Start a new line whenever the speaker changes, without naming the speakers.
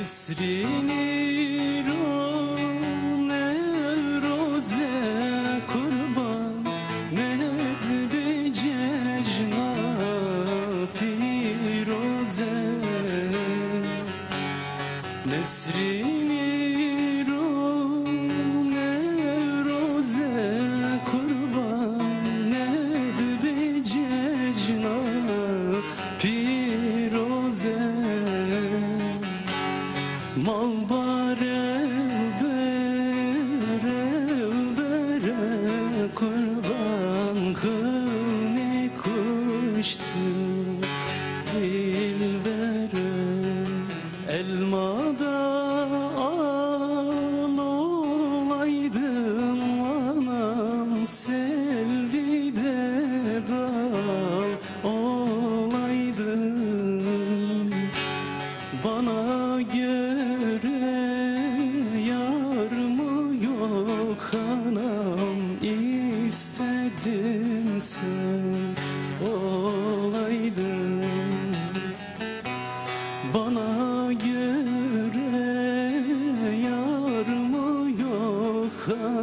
Nesrini ne roze kurban ne bir cejna piroze Nesrini dilberim Elmada al olaydım anam Selvide dal olaydım Bana göre yar mı yok anam istedim sen. Suche